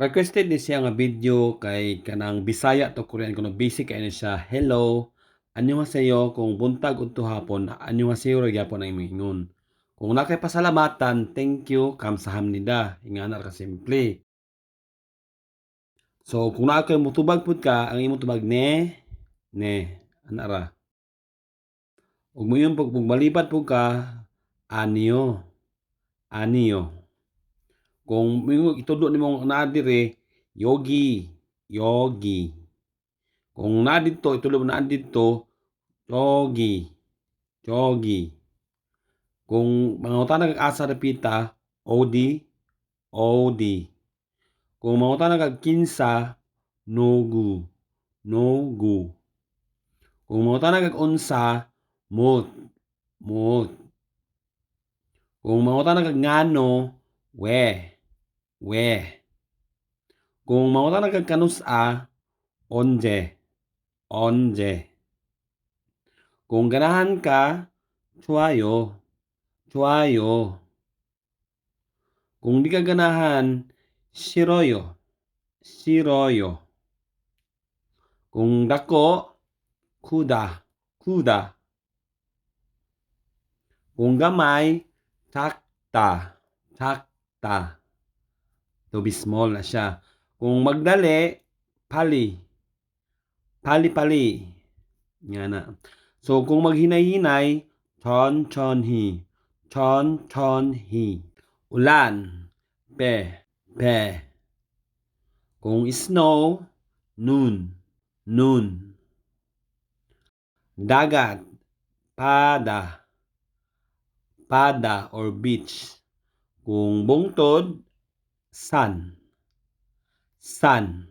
Requested ni siya nga video kay kanang Bisaya to Korean kuno basic kay siya. Hello. Annyeonghaseyo kung buntag udto hapon. Annyeonghaseyo ra gyapon ang ingon. Kung nakay pasalamatan, thank you, kamsahamnida. Ingana ka simple. So kung naa kay mutubag pud ka, ang imong tubag ne ne ana ra. Ug moyon pag pag malipad pud ka, anyo. Anyo. Kung itudlo nimo naa dire, yogi. Yogi. Kung naa didto itudlo mo naa didto, yogi. Yogi. Kung mangutana kag asa repita, odi. Odi. Kung mangutana kag kinsa, nogu. Nogu. Kung mangutana kag unsa, mut. Mut. Kung mangutana kag ngano, we. 왜 Kung mautana kang kanus a onje onje Kung ganahan ka 좋아요 좋아요 Kung di ka ganahan 싫어요 싫어요 Kung dako kuda kuda Kung gamay 작다 작다 To be small na siya. Kung magdali, pali. Pali-pali. Nga na. So, kung maghinay-hinay, chon-chonhi. Chon-chonhi. Ulan. Pe. Pe. Kung snow, noon. Noon. Dagat. Pada. Pada or beach. Kung bungtod, sun. Sun.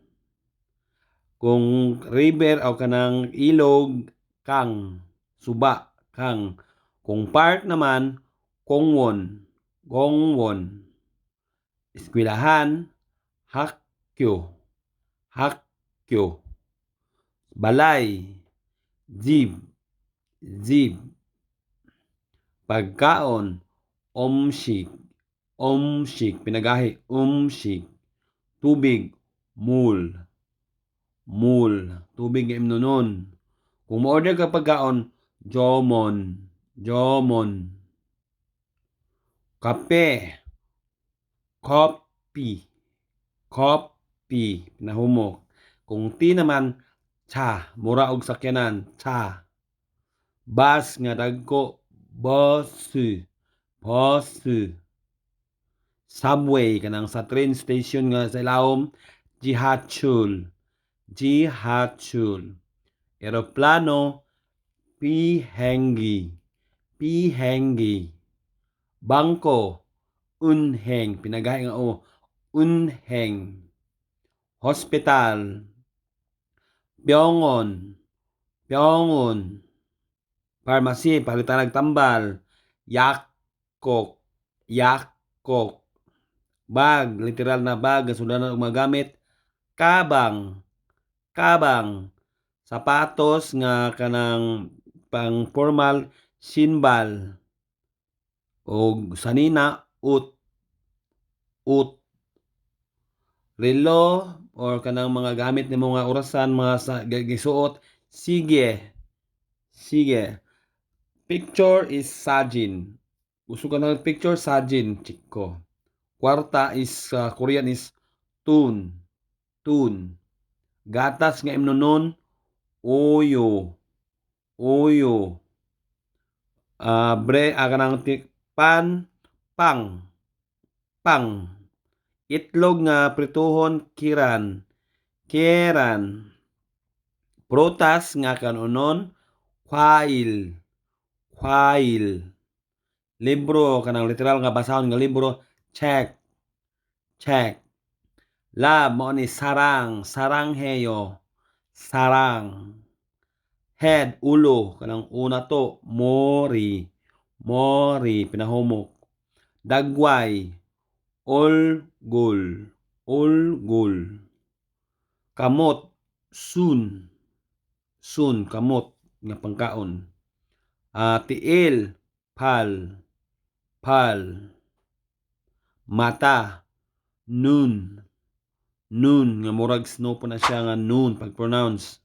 Kung river o kanang ilog, kang. Suba, kang. Kung park naman, kongwon. Gongwon. Eskwelahan, hakyo. Hakyo. Balay, jib. Jib. Pagkaon, omshik. Omshik. Pinagahi, umshik. Tubig, mul. Mul. Tubig nga imnonon. Kung mo-order ka pagkaon, jomon. Jomon. Kape. Kopi. Kopi. Pinahumok. Kung tea naman, cha. Mura og sakyanan, cha. Bus nga dagko, bus. Bus. Subway kanang sa train station nga sa ilawom, jihachul. Jihachul. Eroplano, pihengi. Pihengi. Bangko, unheng. Pinagahi nga o, unheng. Hospital, Pyongon. Pyongon. Pharmacy, palitan tambal. Yakok. Yakok. Bag, literal na bag, sundanan og magamit. Kabang. Kabang. Sapatos nga kanang pang formal sinbal. Og sanina ut. Ut. Relo or kanang mga gamit ni mga orasan, mga gisuot. Sige. Sige. Picture is sajin. Gusto ka ng picture, sajin, chiko. Kwarta is, uh, Korean is tun. Tun. Gatas nga imnonon, oyo. Oyo. Uh, bre, aga ng pan, pang. Pang. Itlog nga prituhon, kiran. Kiran. Prutas nga kanunon, kwail. Kwail. Libro, kanang literal nga basahon nga libro, check. Check. Lab, mo sarang. Sarang heyo. Sarang. Head, ulo. Kanang una to, mori. Mori, pinahumok. Dagway. Olgul. Olgul. Kamot, sun. Sun, kamot nga pangkaon. Uh, tiil, pal. Pal. Mata, nun. noon. Nga murag snow po na siya nga noon pag pronounce